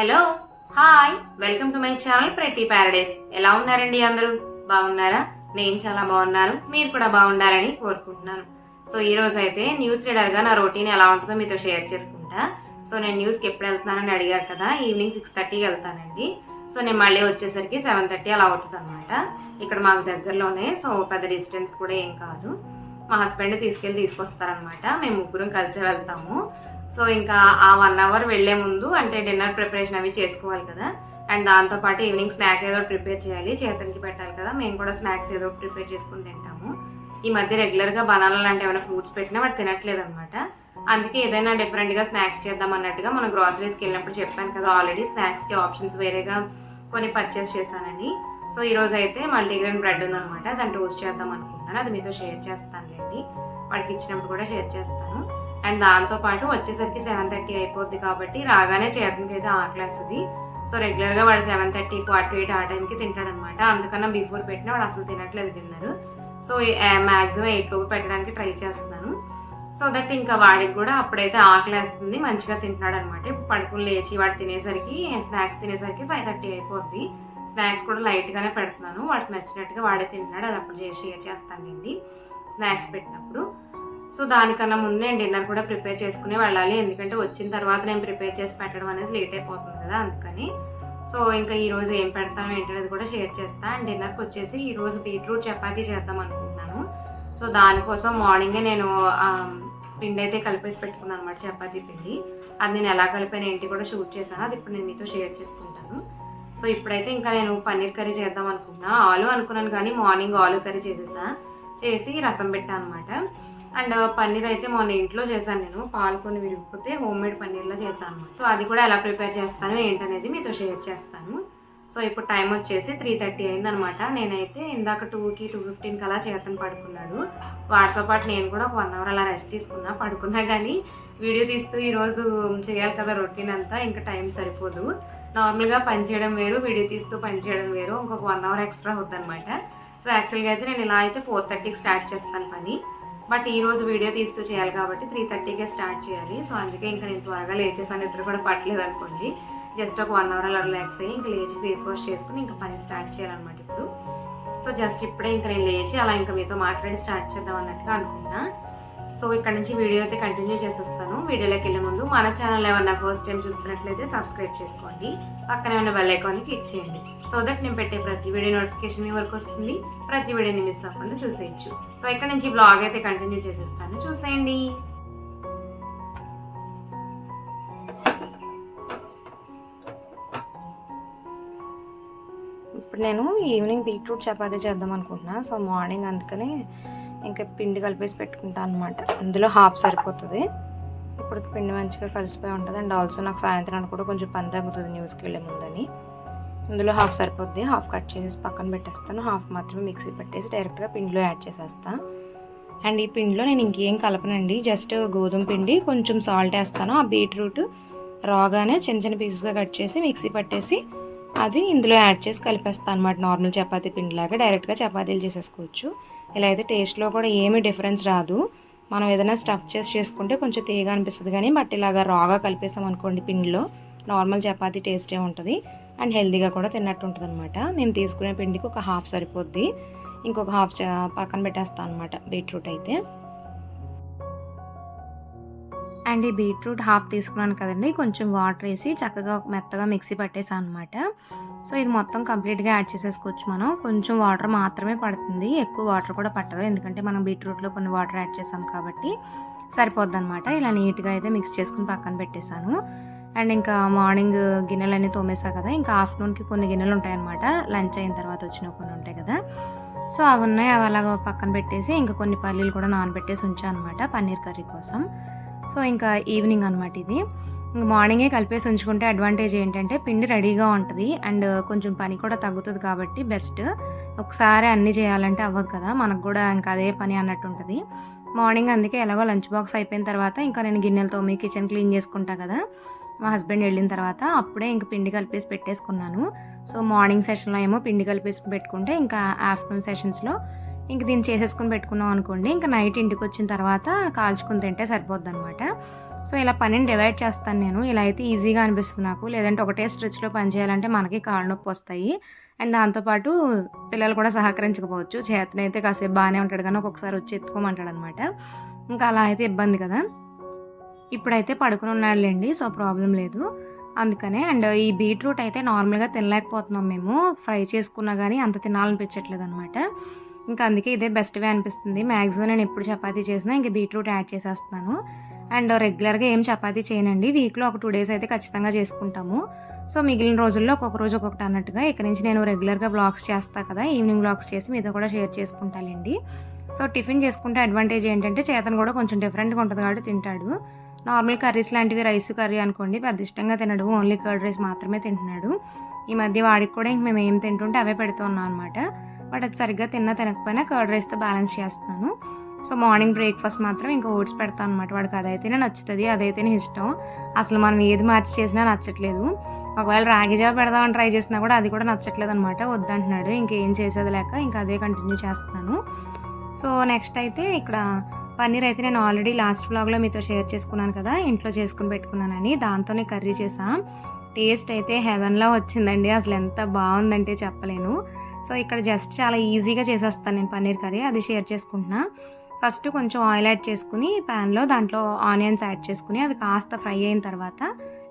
Hello hi welcome to my channel Prathi paradise. ఎలా ఉన్నారండి అందరూ? బాగున్నారా? నేను చాలా బాగున్నాను. మీరు కూడా బాగుండాలని కోరుకుంటున్నాను. సో ఈ రోజు అయితే న్యూస్ రీడర్గా నా రొటీన్ ఎలా ఉంటుందో మీతో షేర్ చేసుకుంటా. సో నేను న్యూస్కి ఎప్పుడు వెళ్తున్నానని అడిగారు కదా ఈవినింగ్ సిక్స్ థర్టీకి వెళ్తానండి. సో నేను మళ్ళీ వచ్చేసరికి సెవెన్ థర్టీ అలా అవుతుంది అనమాట ఇక్కడ మాకు దగ్గరలోనే సో పెద్ద డిస్టెన్స్ కూడా ఏం కాదు. మా హస్బెండ్ తీసుకెళ్ళి తీసుకొస్తారనమాట మేము ముగ్గురం కలిసి వెళ్తాము. సో ఇంకా ఆ వన్ అవర్ వెళ్ళే ముందు అంటే డిన్నర్ ప్రిపరేషన్ అవి చేసుకోవాలి కదా. అండ్ దాంతోపాటు ఈవినింగ్ స్నాక్ ఏదో ప్రిపేర్ చేయాలి. చేతనికి పెట్టాలి కదా. మేము కూడా స్నాక్స్ ఏదో ఒకటి ప్రిపేర్ చేసుకుని తింటాము. ఈ మధ్య రెగ్యులర్గా బనానా లాంటి ఏమైనా ఫ్రూట్స్ పెట్టినా వాడు తినట్లేదు అనమాట అందుకే ఏదైనా డిఫరెంట్గా స్నాక్స్ చేద్దాం అన్నట్టుగా మనం గ్రాసరీస్కి వెళ్ళినప్పుడు చెప్పాను కదా ఆల్రెడీ స్నాక్స్కి ఆప్షన్స్ వేరేగా కొన్ని పర్చేస్ చేశానని. సో ఈరోజు అయితే మల్టీగ్రెయిన్ బ్రెడ్ ఉందనమాట దాన్ని టోస్ట్ చేద్దాం అనుకుంటున్నాను. అది మీతో షేర్ చేస్తానులేండి. వాడికి ఇచ్చినప్పుడు కూడా షేర్ చేస్తాను. అండ్ దాంతో పాటు వచ్చేసరికి సెవెన్ థర్టీ అయిపోద్ది కాబట్టి రాగానే చేతనికి అయితే ఆకలేస్తుంది. సో రెగ్యులర్గా వాడు సెవెన్ థర్టీ క్వార్టర్ ఎయిట్ ఆ టైంకి తింటాడనమాట. అందుకన్నా బిఫోర్ పెట్టినా వాడు అసలు తినట్లేదు డిన్నర్. సో మ్యాక్సిమం ఎయిట్ లోపు పెట్టడానికి ట్రై చేస్తున్నాను. సో దట్ ఇంకా వాడికి కూడా అప్పుడైతే ఆకలేస్తుంది మంచిగా తింటున్నాడు అనమాట ఇప్పుడు పడుకుని లేచి వాడు తినేసరికి స్నాక్స్ తినేసరికి ఫైవ్ థర్టీ అయిపోద్ది. స్నాక్స్ కూడా లైట్గానే పెడుతున్నాను. వాడికి నచ్చినట్టుగా వాడే తింటున్నాడు అది అప్పుడు చేసి షేర్ చేస్తానండి స్నాక్స్ పెట్టినప్పుడు. సో దానికన్నా ముందు నేను డిన్నర్ కూడా ప్రిపేర్ చేసుకుని వెళ్ళాలి. ఎందుకంటే వచ్చిన తర్వాత నేను ప్రిపేర్ చేసి పెట్టడం అనేది లేట్ అయిపోతుంది కదా అందుకని. సో ఇంకా ఈరోజు ఏం పెడతాను ఏంటనేది కూడా షేర్ చేస్తాను అండ్ డిన్నర్కి వచ్చేసి ఈరోజు బీట్రూట్ చపాతీ చేద్దాం అనుకుంటున్నాను. సో దానికోసం మార్నింగే నేను పిండి అయితే కలిపేసి పెట్టుకున్నాను అనమాట చపాతీ పిండి. అది నేను ఎలా కలిపాను ఏంటి కూడా షూట్ చేశాను. అది ఇప్పుడు నేను మీతో షేర్ చేసుకుంటాను. సో ఇప్పుడైతే ఇంకా నేను పన్నీర్ కర్రీ చేద్దాం అనుకున్నా. ఆలు అనుకున్నాను కానీ మార్నింగ్ ఆలు కర్రీ చేసేసా. చేసి రసం పెట్టాను అనమాట అండ్ పన్నీర్ అయితే మొన్న ఇంట్లో చేశాను నేను. పాల్కొని విరిగిపోతే హోమ్ మేడ్ పన్నీర్లో చేశాను సో అది కూడా ఎలా ప్రిపేర్ చేస్తాను ఏంటనేది మీతో షేర్ చేస్తాను. సో ఇప్పుడు టైం వచ్చేసి త్రీ థర్టీ అయిందనమాట నేనైతే ఇందాక టూకి టూ ఫిఫ్టీన్కి అలా చేతను పడుకున్నాడు. వాటితో పాటు నేను కూడా ఒక వన్ అవర్ అలా రెస్ట్ తీసుకున్నా. పడుకున్నా కానీ వీడియో తీస్తూ ఈరోజు చేయాలి కదా రొటీన్ అంతా ఇంకా టైం సరిపోదు. నార్మల్గా పని చేయడం వేరు వీడియో తీస్తూ పని చేయడం వేరు. ఇంకొక వన్ అవర్ ఎక్స్ట్రా అవుద్దన్నమాట. సో యాక్చువల్గా అయితే నేను ఇలా అయితే ఫోర్ థర్టీకి స్టార్ట్ చేస్తాను పని. బట్ ఈ రోజు వీడియో తీస్తూ చేయాలి కాబట్టి త్రీ థర్టీకే స్టార్ట్ చేయాలి. సో అందుకే ఇంకా నేను త్వరగా లేచేసాను నిద్ర కూడా పట్టలేదు అనుకోండి. జస్ట్ ఒక వన్ అవర్ అలా రిలాక్స్ అయ్యి ఇంకా లేచి ఫేస్ వాష్ చేసుకుని ఇంకా పని స్టార్ట్ చేయాలన్నమాట ఇప్పుడు. సో జస్ట్ ఇప్పుడే ఇంకా నేను లేచి అలా ఇంకా మీతో మాట్లాడి స్టార్ట్ చేద్దాం అన్నట్టుగా అనుకున్నా. సో ఇక్కడ నుంచి వీడియో అయితే కంటిన్యూ చేసేస్తాను. వీడియోలోకి వెళ్ళే ముందు మన ఛానల్ ఏమన్నా ఫస్ట్ టైం చూస్తున్నట్లయితే సబ్స్క్రైబ్ చేసుకోండి. పక్కనే ఉన్న బెల్ ఐకాన్ని క్లిక్ చేయండి. సో దట్ నేను పెట్టే ప్రతి వీడియో నోటిఫికేషన్ మీ వరకు వస్తుంది. ప్రతి వీడియోని మిస్ అవ్వకుండా చూసేయచ్చు. సో ఇక్కడ నుంచి బ్లాగ్ అయితే కంటిన్యూ చేసేస్తాను. చూసేయండి. ఇప్పుడు నేను ఈవినింగ్ బీట్రూట్ చపాతీ చేద్దాం అనుకుంటున్నా. సో మార్నింగ్ అందుకనే ఇంకా పిండి కలిపేసి పెట్టుకుంటాను అనమాట అందులో హాఫ్ సరిపోతుంది. ఇప్పుడు పిండి మంచిగా కలిసిపోయి ఉంటుంది. అండ్ ఆల్సో నాకు సాయంత్రానికి కూడా కొంచెం పని తగ్గుతుంది న్యూస్కి వెళ్ళే ముందని. ఇందులో హాఫ్ సరిపోద్ది. హాఫ్ కట్ చేసి పక్కన పెట్టేస్తాను. హాఫ్ మాత్రమే మిక్సీ పెట్టేసి డైరెక్ట్గా పిండిలో యాడ్ చేసేస్తా. అండ్ ఈ పిండిలో నేను ఇంకేం కలపనండి. జస్ట్ గోధుమ పిండి కొంచెం సాల్ట్ వేస్తాను. ఆ బీట్రూట్ రాగానే చిన్న చిన్న పీసెస్గా కట్ చేసి మిక్సీ పట్టేసి అది ఇందులో యాడ్ చేసి కలిపేస్తాను అనమాట నార్మల్ చపాతీ పిండిలాగా డైరెక్ట్గా చపాతీలు చేసేసుకోవచ్చు. ఇలా అయితే టేస్ట్లో కూడా ఏమీ డిఫరెన్స్ రాదు. మనం ఏదైనా స్టఫ్ చేసి చేసుకుంటే కొంచెం తీయగా అనిపిస్తుంది కానీ బట్ ఇలాగా రాగా కలిపేసాం అనుకోండి పిండిలో నార్మల్ చపాతీ టేస్టే ఉంటుంది. అండ్ హెల్తీగా కూడా తిన్నట్టు ఉంటుంది అనమాట మేము తీసుకునే పిండికి ఒక హాఫ్ సరిపోద్ది. ఇంకొక హాఫ్ పక్కన పెట్టేస్తాను అనమాట బీట్రూట్ అయితే. అండ్ ఈ బీట్రూట్ హాఫ్ తీసుకున్నాను కదండి. కొంచెం వాటర్ వేసి చక్కగా మెత్తగా మిక్సీ పట్టేసాను అనమాట సో ఇది మొత్తం కంప్లీట్గా యాడ్ చేసేసుకోవచ్చు మనం. కొంచెం వాటర్ మాత్రమే పడుతుంది. ఎక్కువ వాటర్ కూడా పట్టదు. ఎందుకంటే మనం బీట్రూట్లో కొన్ని వాటర్ యాడ్ చేసాం కాబట్టి సరిపోద్ది అనమాట ఇలా నీట్గా అయితే మిక్స్ చేసుకుని పక్కన పెట్టేశాను. అండ్ ఇంకా మార్నింగ్ గిన్నెలన్నీ తోమేసా కదా. ఇంకా ఆఫ్టర్నూన్కి కొన్ని గిన్నెలు ఉంటాయన్నమాట. లంచ్ అయిన తర్వాత వచ్చిన కొన్ని ఉంటాయి కదా. సో అవి ఉన్నాయి. అవి అలాగ పక్కన పెట్టేసి ఇంకా కొన్ని పల్లీలు కూడా నానబెట్టేసి ఉంచాను అనమాట పన్నీర్ కర్రీ కోసం. సో ఇంకా ఈవినింగ్ అనమాట ఇది. మార్నింగే కలిపేసి ఉంచుకుంటే అడ్వాంటేజ్ ఏంటంటే పిండి రెడీగా ఉంటుంది. అండ్ కొంచెం పని కూడా తగ్గుతుంది కాబట్టి బెస్ట్ ఒకసారి అన్నీ చేయాలంటే అవ్వదు కదా. మనకు కూడా ఇంకా అదే పని అన్నట్టు ఉంటుంది. మార్నింగ్ అందుకే ఎలాగో లంచ్ బాక్స్ అయిపోయిన తర్వాత ఇంకా నేను గిన్నెలతో మీ కిచెన్ క్లీన్ చేసుకుంటా కదా. మా హస్బెండ్ వెళ్ళిన తర్వాత అప్పుడే ఇంక పిండి కలిపేసి పెట్టేసుకున్నాను. సో మార్నింగ్ సెషన్లో ఏమో పిండి కలిపేసి పెట్టుకుంటే ఇంకా ఆఫ్టర్నూన్ సెషన్స్లో ఇంక దీన్ని చేసేసుకుని పెట్టుకున్నాం అనుకోండి ఇంకా నైట్ ఇంటికి వచ్చిన తర్వాత కాల్చుకుని తింటే సరిపోద్ది అనమాట సో ఇలా పనిని డివైడ్ చేస్తాను నేను. ఇలా అయితే ఈజీగా అనిపిస్తుంది నాకు. లేదంటే ఒకటే స్ట్రెచ్లో పని చేయాలంటే మనకి కాళ్ళ నొప్పి వస్తాయి. అండ్ దాంతోపాటు పిల్లలు కూడా సహకరించకపోవచ్చు. చేతనైతే కాసేపు బాగానే ఉంటాడు కానీ ఒక్కొక్కసారి వచ్చి ఎత్తుకోమంటాడు అనమాట ఇంకా అలా అయితే ఇబ్బంది కదా. ఇప్పుడైతే పడుకుని ఉన్నాడులేండి సో ప్రాబ్లం లేదు. అందుకనే అండ్ ఈ బీట్రూట్ అయితే నార్మల్గా తినలేకపోతున్నాం మేము. ఫ్రై చేసుకున్నా కానీ అంత తినాలనిపించట్లేదు అనమాట ఇంకా అందుకే ఇదే బెస్ట్వే అనిపిస్తుంది. మ్యాక్సిమం నేను ఎప్పుడు చపాతీ చేసినా ఇంకా బీట్రూట్ యాడ్ చేసేస్తాను అండ్ రెగ్యులర్గా ఏం చపాతీ చేయనండి. వీక్లో ఒక టూ డేస్ అయితే ఖచ్చితంగా చేసుకుంటాము. సో మిగిలిన రోజుల్లో ఒక్కొక్క రోజు ఒక్కొక్కటి అన్నట్టుగా ఇక్కడ నుంచి నేను రెగ్యులర్గా బ్లాగ్స్ చేస్తా కదా ఈవినింగ్ బ్లాగ్స్ చేసి మీతో కూడా షేర్ చేసుకుంటానండి సో టిఫిన్ చేసుకుంటే అడ్వాంటేజ్ ఏంటంటే చేతను కూడా కొంచెం డిఫరెంట్గా ఉంటుంది కాబట్టి తింటాడు. నార్మల్ కర్రీస్ లాంటివి రైస్ కర్రీ అనుకోండి పెద్ద ఇష్టంగా తినడు. ఓన్లీ కర్డ్ రైస్ మాత్రమే తింటున్నాడు. ఈ మధ్య వాడికి కూడా ఇంక మేము ఏం తింటుంటే అవే పెడుతున్నాం అనమాట బట్ అది సరిగ్గా తిన్నా తినకపోయినా కర్డ్ రైస్తో బ్యాలెన్స్ చేస్తాను సో మార్నింగ్ బ్రేక్ఫాస్ట్ మాత్రం ఇంకా ఓట్స్ పెడతాను అనమాట వాడికి అదైతేనే నచ్చుతుంది అదైతేనే ఇష్టం. అసలు మనం ఏది మార్చి చేసినా నచ్చట్లేదు. ఒకవేళ రాగి జావ పెడదామని ట్రై చేసినా కూడా అది కూడా నచ్చట్లేదు అనమాట వద్దంటున్నాడు. ఇంకేం చేసేది లేక ఇంకా అదే కంటిన్యూ చేస్తున్నాను. సో నెక్స్ట్ అయితే ఇక్కడ పన్నీర్ అయితే నేను ఆల్రెడీ లాస్ట్ వ్లాగ్లో మీతో షేర్ చేసుకున్నాను కదా ఇంట్లో చేసుకుని పెట్టుకున్నానని. దాంతోనే కర్రీ చేసాం. టేస్ట్ అయితే హెవెన్లో వచ్చిందండి. అసలు ఎంత బాగుందంటే చెప్పలేను. సో ఇక్కడ జస్ట్ చాలా ఈజీగా చేసేస్తాను నేను పన్నీర్ కర్రీ అది షేర్ చేసుకుంటున్నా. ఫస్ట్ కొంచెం ఆయిల్ యాడ్ చేసుకుని ప్యాన్లో దాంట్లో ఆనియన్స్ యాడ్ చేసుకుని అవి కాస్త ఫ్రై అయిన తర్వాత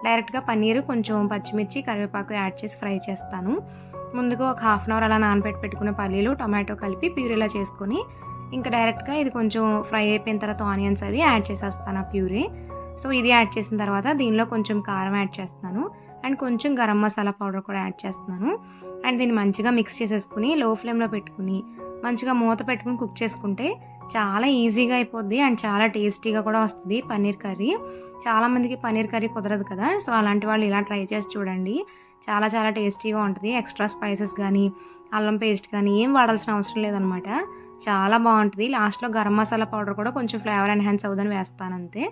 డైరెక్ట్గా పన్నీర్ కొంచెం పచ్చిమిర్చి కరివేపాకు యాడ్ చేసి ఫ్రై చేస్తాను. ముందుగా ఒక హాఫ్ అన్ అవర్ అలా నానబెట్టి పెట్టుకున్న పల్లీలు టొమాటో కలిపి ప్యూరీలా చేసుకొని ఇంకా డైరెక్ట్గా ఇది కొంచెం ఫ్రై అయిపోయిన తర్వాత ఆనియన్స్ అవి యాడ్ చేసేస్తాను ఆ ప్యూరీ. సో ఇది యాడ్ చేసిన తర్వాత దీనిలో కొంచెం కారం యాడ్ చేస్తున్నాను అండ్ కొంచెం గరం మసాలా పౌడర్ కూడా యాడ్ చేస్తున్నాను. అండ్ దీన్ని మంచిగా మిక్స్ చేసేసుకుని లో ఫ్లేమ్లో పెట్టుకుని మంచిగా మూత పెట్టుకుని కుక్ చేసుకుంటే చాలా ఈజీగా అయిపోద్ది అండ్ చాలా టేస్టీగా కూడా వస్తుంది పన్నీర్ కర్రీ. చాలామందికి పన్నీర్ కర్రీ కుదరదు కదా సో అలాంటి వాళ్ళు ఇలా ట్రై చేసి చూడండి. చాలా చాలా టేస్టీగా ఉంటుంది. ఎక్స్ట్రా స్పైసెస్ కానీ అల్లం పేస్ట్ కానీ ఏం వాడాల్సిన అవసరం లేదనమాట. చాలా బాగుంటుంది. లాస్ట్లో గరం మసాలా పౌడర్ కూడా కొంచెం ఫ్లేవర్ ఎన్హాన్స్ అవుదని వేస్తాను అంతే.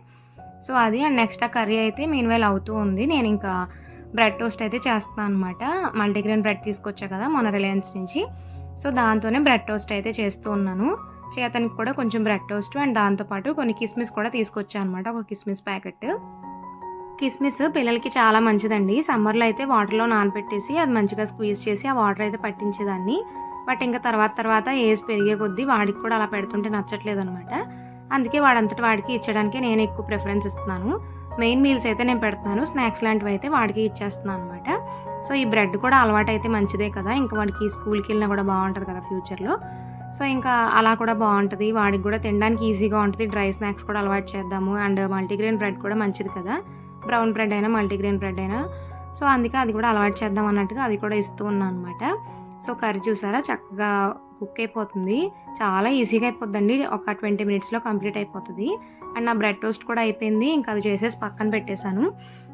సో అది అండ్ నెక్స్ట్ ఆ కర్రీ అయితే మీన్ వేల్ అవుతూ ఉంది. నేను ఇంకా బ్రెడ్ టోస్ట్ అయితే చేస్తాను అనమాట మల్టీగ్రెయిన్ బ్రెడ్ తీసుకొచ్చా కదా మొన్న రిలయన్స్ నుంచి. సో దాంతోనే బ్రెడ్ టోస్ట్ అయితే చేస్తూ ఉన్నాను. చేతనికి కూడా కొంచెం బ్రెడ్ టోస్ట్ అండ్ దాంతోపాటు కొన్ని కిస్మిస్ కూడా తీసుకొచ్చా అనమాట ఒక కిస్మిస్ ప్యాకెట్. కిస్మిస్ పిల్లలకి చాలా మంచిదండి. సమ్మర్లో అయితే వాటర్లో నానబెట్టేసి అది మంచిగా స్క్వీజ్ చేసి ఆ వాటర్ అయితే పట్టించేదాన్ని. బట్ ఇంకా తర్వాత తర్వాత ఏజ్ పెరిగే కొద్దీ వాడికి కూడా అలా పెడుతుంటే నచ్చట్లేదు అనమాట అందుకే వాడంతటి వాడికి ఇచ్చడానికి నేను ఎక్కువ ప్రిఫరెన్స్ ఇస్తున్నాను. మెయిన్ మీల్స్ అయితే నేను పెడుతున్నాను. స్నాక్స్ లాంటివి అయితే వాడికి ఇచ్చేస్తున్నాను అనమాట సో ఈ బ్రెడ్ కూడా అలవాటు అయితే మంచిదే కదా. ఇంకా వాడికి స్కూల్కి వెళ్ళినా కూడా బాగుంటుంది కదా ఫ్యూచర్లో. సో ఇంకా అలా కూడా బాగుంటుంది. వాడికి కూడా తినడానికి ఈజీగా ఉంటుంది. డ్రై స్నాక్స్ కూడా అలవాటు చేద్దాము. అండ్ మల్టీగ్రెయిన్ బ్రెడ్ కూడా మంచిది కదా. బ్రౌన్ బ్రెడ్ అయినా మల్టీగ్రెయిన్ బ్రెడ్ అయినా. సో అందుకే అది కూడా అలవాటు చేద్దాం అన్నట్టుగా అవి కూడా ఇస్తూ ఉన్నాను అనమాట సో కర్రీ చూసారా? చక్కగా కుక్ అయిపోతుంది. చాలా ఈజీగా అయిపోద్దండి. ఒక ట్వంటీ మినిట్స్లో కంప్లీట్ అయిపోతుంది. అండ్ నా బ్రెడ్ టోస్ట్ కూడా అయిపోయింది. ఇంకా అవి చేసేసి పక్కన పెట్టేశాను.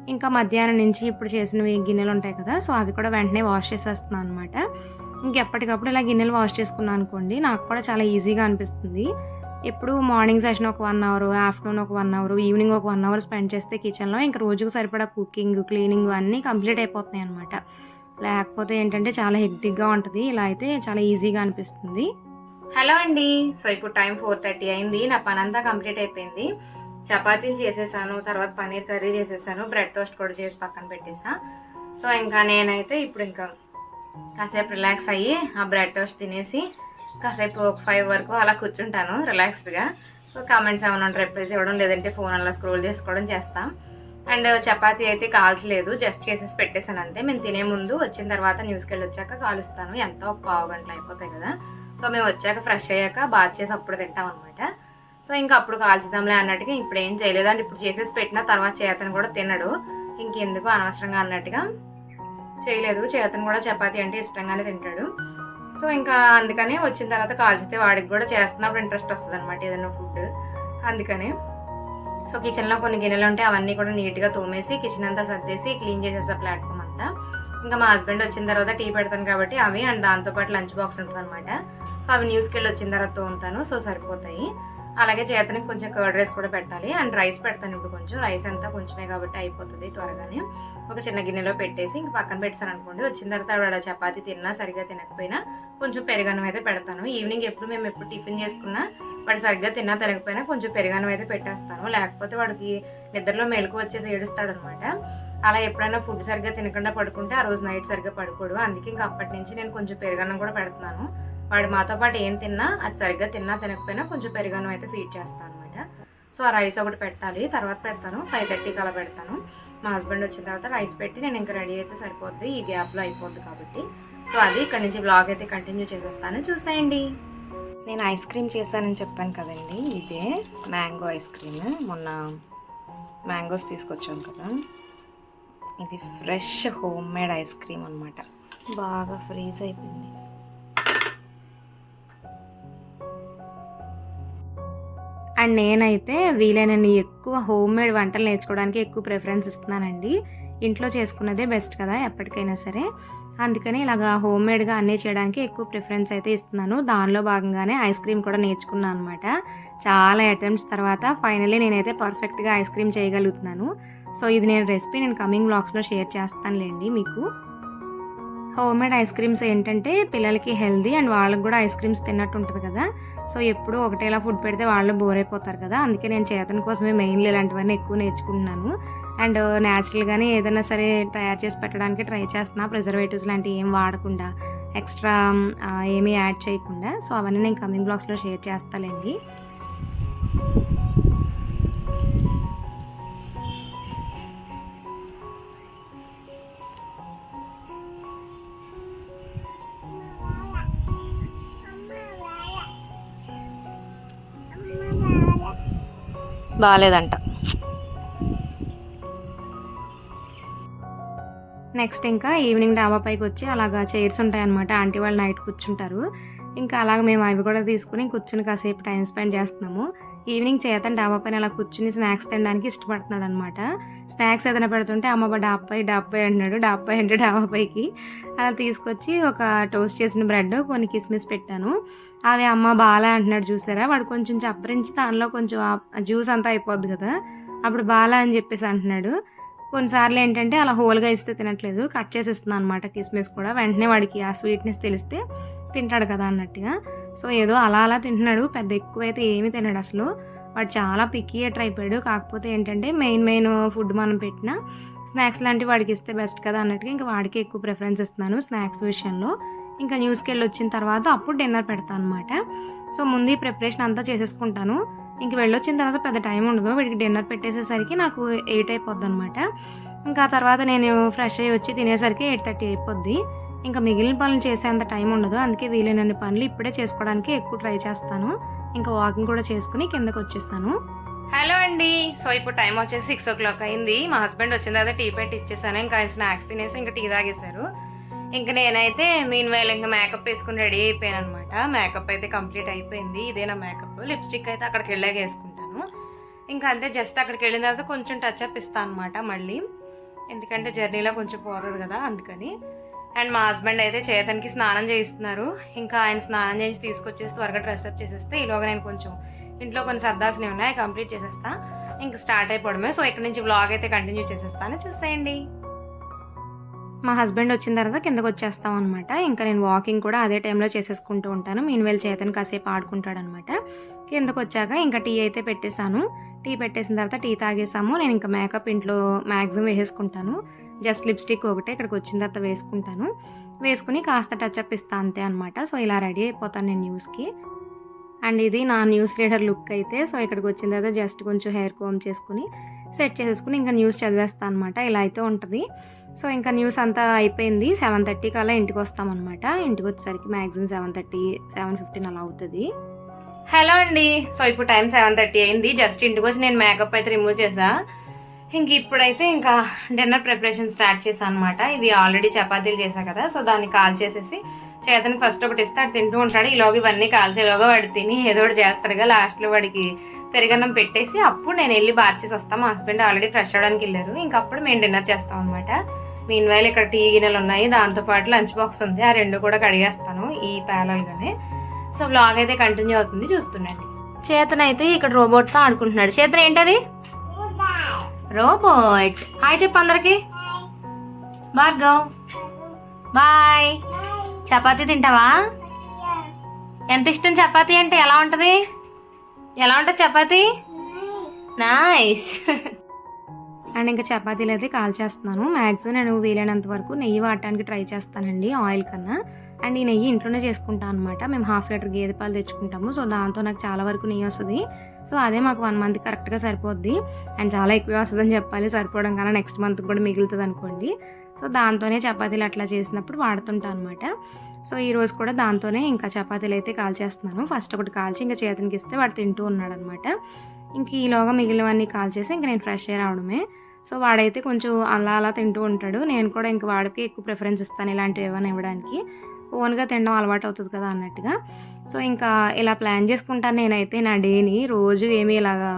ఇంకా మధ్యాహ్నం నుంచి ఇప్పుడు చేసినవి గిన్నెలు ఉంటాయి కదా సో అవి కూడా వెంటనే వాష్ చేసేస్తున్నాను అనమాట ఇంకెప్పటికప్పుడు ఇలా గిన్నెలు వాష్ చేసుకున్నాను అనుకోండి నాకు కూడా చాలా ఈజీగా అనిపిస్తుంది. ఎప్పుడు మార్నింగ్ సెషన్ ఒక వన్ అవర్ ఆఫ్టర్నూన్ ఒక వన్ అవర్ ఈవినింగ్ ఒక వన్ అవర్ స్పెండ్ చేస్తే కిచెన్లో ఇంకా రోజుకు సరిపడా కుకింగ్ క్లీనింగ్ అన్నీ కంప్లీట్ అయిపోతున్నాయి అనమాట లేకపోతే ఏంటంటే చాలా హెక్టిక్గా ఉంటుంది. ఇలా అయితే చాలా ఈజీగా అనిపిస్తుంది. హలో అండి. సో ఇప్పుడు టైం ఫోర్ థర్టీ అయింది. నా పని అంతా కంప్లీట్ అయిపోయింది. చపాతీలు చేసేసాను తర్వాత పన్నీర్ కర్రీ చేసేసాను బ్రెడ్ టోస్ట్ కూడా చేసి పక్కన పెట్టేసా. సో ఇంకా నేనైతే ఇప్పుడు ఇంకా కాసేపు రిలాక్స్ అయ్యి ఆ బ్రెడ్ టోస్ట్ తినేసి కాసేపు ఒక ఫైవ్ వరకు అలా కూర్చుంటాను రిలాక్స్డ్గా సో కామెంట్స్ ఏమైనా ఉంటే రిప్లైస్ ఇవ్వడం లేదంటే ఫోన్ అలా స్క్రోల్ చేసుకోవడం చేస్తాం. అండ్ చపాతీ అయితే కాల్చలేదు జస్ట్ చేసేసి పెట్టేశాను అంతే. మేము తినే ముందు వచ్చిన తర్వాత న్యూస్కి వెళ్ళి వచ్చాక కాలుస్తాను. ఎంత ఒక పావు గంటలు అయిపోతాయి కదా. సో మేము వచ్చాక ఫ్రెష్ అయ్యాక బాత్ చేసి అప్పుడు తింటాం అనమాట సో ఇంకా అప్పుడు కాల్చుదాంలే అన్నట్టుగా ఇప్పుడు ఏం చేయలేదు. అంటే ఇప్పుడు చేసేసి పెట్టిన తర్వాత చేతను కూడా తినడు. ఇంకెందుకు అనవసరంగా అన్నట్టుగా చేయలేదు. చేతను కూడా చపాతీ అంటే ఇష్టంగానే తింటాడు. సో ఇంకా అందుకని వచ్చిన తర్వాత కాల్చితే వాడికి కూడా చేస్తున్నప్పుడు ఇంట్రెస్ట్ వస్తుంది అనమాట ఏదైనా ఫుడ్ అందుకని సో కిచెన్లో కొన్ని గిన్నెలు ఉంటే అవన్నీ కూడా నీట్గా తోమేసి కిచెన్ అంతా సర్దేసి క్లీన్ చేసేసా ప్లాట్ఫామ్ అంతా. ఇంకా మా హస్బెండ్ వచ్చిన తర్వాత టీ పెడతాను కాబట్టి అవి అండ్ దాంతోపాటు లంచ్ బాక్స్ ఉంటుంది అనమాట సో అవి న్యూస్కి వెళ్ళి వచ్చిన తర్వాత తోముతాను. సో సరిపోతాయి. అలాగే చేతనికి కొంచెం కర్డ్ రైస్ కూడా పెట్టాలి. అండ్ రైస్ పెడతాను ఇప్పుడు కొంచెం. రైస్ అంతా కొంచెమే కాబట్టి అయిపోతుంది త్వరగానే. ఒక చిన్న గిన్నెలో పెట్టేసి ఇంక పక్కన పెట్టాను అనుకోండి. వచ్చిన తర్వాత ఆవిడ చపాతి తిన్నా సరిగ్గా తినకపోయినా కొంచెం పెరుగన్నం అయితే పెడతాను. ఈవినింగ్ ఎప్పుడు మేము ఎప్పుడు టిఫిన్ చేసుకున్నా వాడు సరిగ్గా తిన్నా తినకపోయినా కొంచెం పెరుగన్నం అయితే పెట్టేస్తాను. లేకపోతే వాడికి నిద్రలో మెలకు వచ్చేసి ఏడుస్తాడు అనమాట అలా ఎప్పుడైనా ఫుడ్ సరిగ్గా తినకుండా పడుకుంటే ఆ రోజు నైట్ సరిగ్గా పడుకోడు. అందుకే ఇంకా అప్పటి నుంచి నేను కొంచెం పెరుగన్నం కూడా పెడుతున్నాను. వాడు మాతో పాటు ఏం తిన్నా అది సరిగ్గా తిన్నా తినకపోయినా కొంచెం పెరుగన్నం అయితే ఫీడ్ చేస్తాను అనమాట సో ఆ రైస్ ఒకటి పెట్టాలి తర్వాత పెడతాను ఫైవ్ థర్టీకి అలా పెడతాను. మా హస్బెండ్ వచ్చిన తర్వాత రైస్ పెట్టి నేను ఇంకా రెడీ అయితే సరిపోద్ది ఈ గ్యాప్లో అయిపోద్ది కాబట్టి. సో అది ఇక్కడ నుంచి బ్లాగ్ అయితే కంటిన్యూ చేసేస్తాను. చూసేయండి. నేను ఐస్ క్రీమ్ చేశానని చెప్పాను కదండి ఇదే మ్యాంగో ఐస్ క్రీమ్ మొన్న మ్యాంగోస్ తీసుకొచ్చాం కదా. ఇది fresh home made ice cream అనమాట బాగా ఫ్రీజ్ అయిపోయింది. అండ్ నేనైతే వీలైనన్ని ఎక్కువ హోమ్ మేడ్ వంటలు నేర్చుకోవడానికి ఎక్కువ ప్రిఫరెన్స్ ఇస్తున్నానండి. ఇంట్లో చేసుకున్నదే బెస్ట్ కదా ఎప్పటికైనా సరే. అందుకని ఇలాగా హోమ్ మేడ్గా అన్నీ చేయడానికి ఎక్కువ ప్రిఫరెన్స్ అయితే ఇస్తున్నాను. దానిలో భాగంగానే ఐస్ క్రీమ్ కూడా నేర్చుకున్నాను అనమాట చాలా అటెంప్ట్స్ తర్వాత ఫైనల్లీ నేనైతే పర్ఫెక్ట్గా ఐస్ క్రీమ్ చేయగలుగుతున్నాను. సో ఇది నేను రెసిపీ నేను కమింగ్ బ్లాగ్స్లో షేర్ చేస్తానులేండి మీకు. హోమ్ మేడ్ ఐస్ క్రీమ్స్ ఏంటంటే పిల్లలకి హెల్దీ అండ్ వాళ్ళకి కూడా ఐస్ క్రీమ్స్ తిన్నట్టు ఉంటుంది కదా. సో ఎప్పుడు ఒకటేలా ఫుడ్ పెడితే వాళ్ళు బోర్ అయిపోతారు కదా. అందుకే నేను చేతన కోసమే మెయిన్లీ ఇలాంటివన్నీ ఎక్కువ నేర్చుకుంటున్నాను. అండ్ న్యాచురల్గానే ఏదైనా సరే తయారు చేసి పెట్టడానికి ట్రై చేస్తున్నా. ప్రిజర్వేటివ్స్ లాంటివి ఏం వాడకుండా ఎక్స్ట్రా ఏమీ యాడ్ చేయకుండా. సో అవన్నీ నేను కమింగ్ బ్లాగ్స్లో షేర్ చేస్తాలేండి. బాగాలేదంట నెక్స్ట్ ఇంకా ఈవినింగ్ డాబా పైకి వచ్చి అలాగా చైర్స్ ఉంటాయి అనమాట ఆంటీ వాళ్ళు నైట్ కూర్చుంటారు. ఇంకా అలాగ మేము అవి కూడా తీసుకుని కూర్చుని కాసేపు టైం స్పెండ్ చేస్తున్నాము. ఈవినింగ్ చేతన్ డాబా పైన అలా కూర్చుని స్నాక్స్ తినడానికి ఇష్టపడుతున్నాడు అనమాట స్నాక్స్ ఏదైనా పెడుతుంటే అమ్మ డాబ్బాయి డాబ్బాయి అంటున్నాడు. డాబ్బాయి అంటే డాబా పైకి. అలా తీసుకొచ్చి ఒక టోస్ట్ చేసిన బ్రెడ్ కొన్ని కిస్మిస్ పెట్టాను. అవి అమ్మ బాలా అంటున్నాడు చూసారా? వాడు కొంచెం చప్పరించి దానిలో కొంచెం జ్యూస్ అంతా అయిపోద్ది కదా. అప్పుడు బాలా అని చెప్పేసి అంటున్నాడు. కొన్నిసార్లు ఏంటంటే అలా హోల్గా ఇస్తే తినట్లేదు కట్ చేసి ఇస్తున్నాను అనమాట కిస్మిస్ కూడా. వెంటనే వాడికి ఆ స్వీట్నెస్ తెలిస్తే తింటాడు కదా అన్నట్టుగా. సో ఏదో అలా అలా తింటున్నాడు పెద్ద ఎక్కువైతే ఏమీ తినడు అసలు. వాడు చాలా పిక్కి ఎటర్ అయిపోయాడు. కాకపోతే ఏంటంటే మెయిన్ మెయిన్ ఫుడ్ మనం పెట్టిన స్నాక్స్ లాంటివి వాడికి ఇస్తే బెస్ట్ కదా అన్నట్టుగా. ఇంకా వాడికి ఎక్కువ ప్రిఫరెన్స్ ఇస్తున్నాను స్నాక్స్ విషయంలో. ఇంకా న్యూస్కి వెళ్ళి వచ్చిన తర్వాత అప్పుడు డిన్నర్ పెడతాను అనమాట సో ముందు ఈ ప్రిపరేషన్ అంతా చేసేసుకుంటాను. ఇంక వెళ్ళొచ్చిన తర్వాత పెద్ద టైం ఉండదు. వీడికి డిన్నర్ పెట్టేసేసరికి నాకు ఎయిట్ అయిపోద్ది అనమాట ఇంకా ఆ తర్వాత నేను ఫ్రెష్ అయ్యి వచ్చి తినేసరికి ఎయిట్ థర్టీ అయిపోద్ది. ఇంకా మిగిలిన పనులు చేసేంత టైం ఉండదు. అందుకే వీలైనన్ని పనులు ఇప్పుడే చేసుకోవడానికి ఎక్కువ ట్రై చేస్తాను. ఇంకా వాకింగ్ కూడా చేసుకుని కిందకు వచ్చేస్తాను హలో అండి. సో ఇప్పుడు టైం వచ్చేసి సిక్స్ ఓ క్లాక్ అయింది. మా హస్బెండ్ వచ్చిన తర్వాత టీ పెట్టి ఇచ్చేసాను. ఇంకా స్నాక్స్ తినేసి ఇంకా టీ తాగేశారు. ఇంకా నేనైతే మీన్ వేళ ఇంకా మేకప్ వేసుకుని రెడీ అయిపోయాను అనమాట మేకప్ అయితే కంప్లీట్ అయిపోయింది. ఇదే నా మేకప్ లిప్స్టిక్ అయితే అక్కడికి వెళ్ళాక వేసుకుంటాను. ఇంకా అంతే జస్ట్ అక్కడికి వెళ్ళిన తర్వాత కొంచెం టచ్ అప్ ఇస్తాను అనమాట మళ్ళీ. ఎందుకంటే జర్నీలో కొంచెం పోతుంది కదా అందుకని. అండ్ మా హస్బెండ్ అయితే చేతనికి స్నానం చేయిస్తున్నారు. ఇంకా ఆయన స్నానం చేసి తీసుకొచ్చేసి త్వరగా డ్రెస్అప్ చేసేస్తే ఈలోగా నేను కొంచెం ఇంట్లో కొన్ని సర్దాసినవి ఉన్నాయి కంప్లీట్ చేసేస్తా. ఇంకా స్టార్ట్ అయిపోవడమే. సో ఇక్కడ నుంచి వ్లాగ్ అయితే కంటిన్యూ చేసేస్తాను. చూసేయండి. మా హస్బెండ్ వచ్చిన తర్వాత కిందకు వచ్చేస్తాం అనమాట ఇంకా నేను వాకింగ్ కూడా అదే టైంలో చేసేసుకుంటూ ఉంటాను. మీన్వేల్ చేతను కాసేపు ఆడుకుంటాడు అనమాట కిందకు వచ్చాక ఇంకా టీ అయితే పెట్టేశాను. టీ పెట్టేసిన తర్వాత టీ తాగేసాము నేను ఇంకా మేకప్ ఇంట్లో మ్యాక్సిమం వేసేసుకుంటాను. జస్ట్ లిప్స్టిక్ ఒకటే ఇక్కడికి వచ్చిన తర్వాత వేసుకుంటాను. వేసుకుని కాస్త టచ్అప్ ఇస్తా అంతే అనమాట సో ఇలా రెడీ అయిపోతాను నేను న్యూస్కి అండ్ ఇది నా న్యూస్ రీడర్ లుక్ అయితే. సో ఇక్కడికి వచ్చిన తర్వాత జస్ట్ కొంచెం హెయిర్ కోమ్ చేసుకుని సెట్ చేసేసుకుని ఇంకా న్యూస్ చదివేస్తాను అనమాట ఇలా అయితే ఉంటుంది. సో ఇంకా న్యూస్ అంతా అయిపోయింది. సెవెన్ థర్టీకి అలా ఇంటికి వస్తామన్నమాట ఇంటికి వచ్చేసరికి maximum seven thirty seven fifteen అలా అవుతుంది. హలో అండి. సో ఇప్పుడు టైం సెవెన్ థర్టీ అయింది. జస్ట్ ఇంటికి వచ్చి నేను మేకప్ అయితే రిమూవ్ చేసా. ఇంక ఇప్పుడైతే ఇంకా డిన్నర్ ప్రిపరేషన్ స్టార్ట్ చేశాను అనమాట ఇవి ఆల్రెడీ చపాతీలు చేశా కదా. సో దాన్ని కాల్ చేసేసి చేతనికి ఫస్ట్ ఒకటి ఇస్తే అటు తింటూ ఉంటాడు. ఈలోగా ఇవన్నీ కాల్చేలోగా వాడు తిని ఏదో ఒకటి చేస్తాడుగా లాస్ట్లో వాడికి పెరుగన్నం పెట్టేసి అప్పుడు నేను వెళ్ళి బాత్ చేసి వస్తాను మా హస్బెండ్ ఆల్రెడీ ఫ్రెష్ అవ్వడానికి వెళ్ళారు. ఇంక అప్పుడు మేము డిన్నర్ చేస్తాం అనమాట మీన్ వైల్ ఇక్కడ టీ గిన్నెలు ఉన్నాయి. దాంతోపాటు లంచ్ బాక్స్ ఉంది. ఆ రెండు కూడా కడిగేస్తాను ఈ ప్యాలల్గానే సో వ్లాగ్ అయితే కంటిన్యూ అవుతుంది. చూస్తుండండి. చేతన అయితే ఇక్కడ రోబోట్తో ఆడుకుంటున్నాడు. చేతన ఏంటది? రోబోట్ హాయ్ చెప్పు అందరికి. భార్గవ్ బాయ్ చపాతీ తింటావా? ఎంత ఇష్టం చపాతీ అంటే ఎలా ఉంటుంది? ఎలా ఉంటుంది చపాతీ? నైస్ అండ్ ఇంకా చపాతీలు అయితే కాల్ చేస్తున్నాను మ్యాక్సిమం నేను వీలైనంత వరకు నెయ్యి వాడటానికి ట్రై చేస్తానండి ఆయిల్ కన్నా. అండ్ ఈ నెయ్యి ఇంట్లోనే చేసుకుంటాను అనమాట మేము హాఫ్ లీటర్ గేదె పాలు తెచ్చుకుంటాము. సో దాంతో నాకు చాలా వరకు నెయ్యి వస్తుంది. సో అదే మాకు వన్ మంత్ కరెక్ట్గా సరిపోద్ది. అండ్ చాలా ఎక్కువ వస్తుందని చెప్పాలి. సరిపోవడం కన్నా నెక్స్ట్ మంత్ కూడా మిగులుతుంది అనుకోండి. సో దాంతోనే చపాతీలు అట్లా చేసినప్పుడు వాడుతుంటాను అనమాట సో ఈ రోజు కూడా దాంతోనే ఇంకా చపాతీలు అయితే కాల్చేస్తున్నాను. ఫస్ట్ ఒకటి కాల్చి ఇంకా చేతనికి ఇస్తే వాడు తింటూ ఉన్నాడు అనమాట ఇంక ఈలోగా మిగిలినవన్నీ కాల్ చేసి ఇంక నేను ఫ్రెష్ అయ్యి రావడమే. సో వాడైతే కొంచెం అలా అలా తింటూ ఉంటాడు. నేను కూడా ఇంక వాడికి ఎక్కువ ప్రిఫరెన్స్ ఇస్తాను ఇలాంటివి ఏమైనా ఇవ్వడానికి. ఓన్గా తినడం అలవాటు అవుతుంది కదా అన్నట్టుగా. సో ఇంకా ఇలా ప్లాన్ చేసుకుంటాను నేనైతే నా డేని రోజు ఏమీ ఇలాగా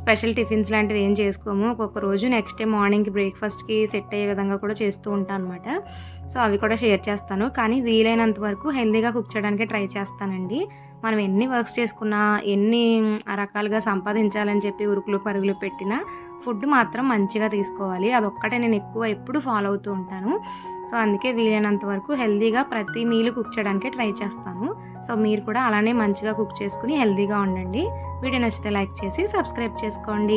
స్పెషల్ టిఫిన్స్ లాంటివి ఏం చేసుకోము. ఒక్కొక్క రోజు నెక్స్ట్ డే మార్నింగ్కి బ్రేక్ఫాస్ట్కి సెట్ అయ్యే విధంగా కూడా చేస్తూ ఉంటాను అనమాట సో అవి కూడా షేర్ చేస్తాను. కానీ వీలైనంత వరకు హెల్తీగా కుక్ చేయడానికి ట్రై చేస్తానండి. మనం ఎన్ని వర్క్స్ చేసుకున్నా ఎన్ని రకాలుగా సంపాదించాలని చెప్పి ఉరుకులు పరుగులు పెట్టినా ఫుడ్ మాత్రం మంచిగా తీసుకోవాలి. అదొక్కటే నేను ఎక్కువ ఎప్పుడు ఫాలో అవుతూ ఉంటాను. సో అందుకే వీలైనంత వరకు హెల్తీగా ప్రతి మీల్ కుక్ చేయడానికి ట్రై చేస్తాను. సో మీరు కూడా అలానే మంచిగా కుక్ చేసుకుని హెల్తీగా ఉండండి. వీడియో నచ్చితే లైక్ చేసి సబ్స్క్రైబ్ చేసుకోండి.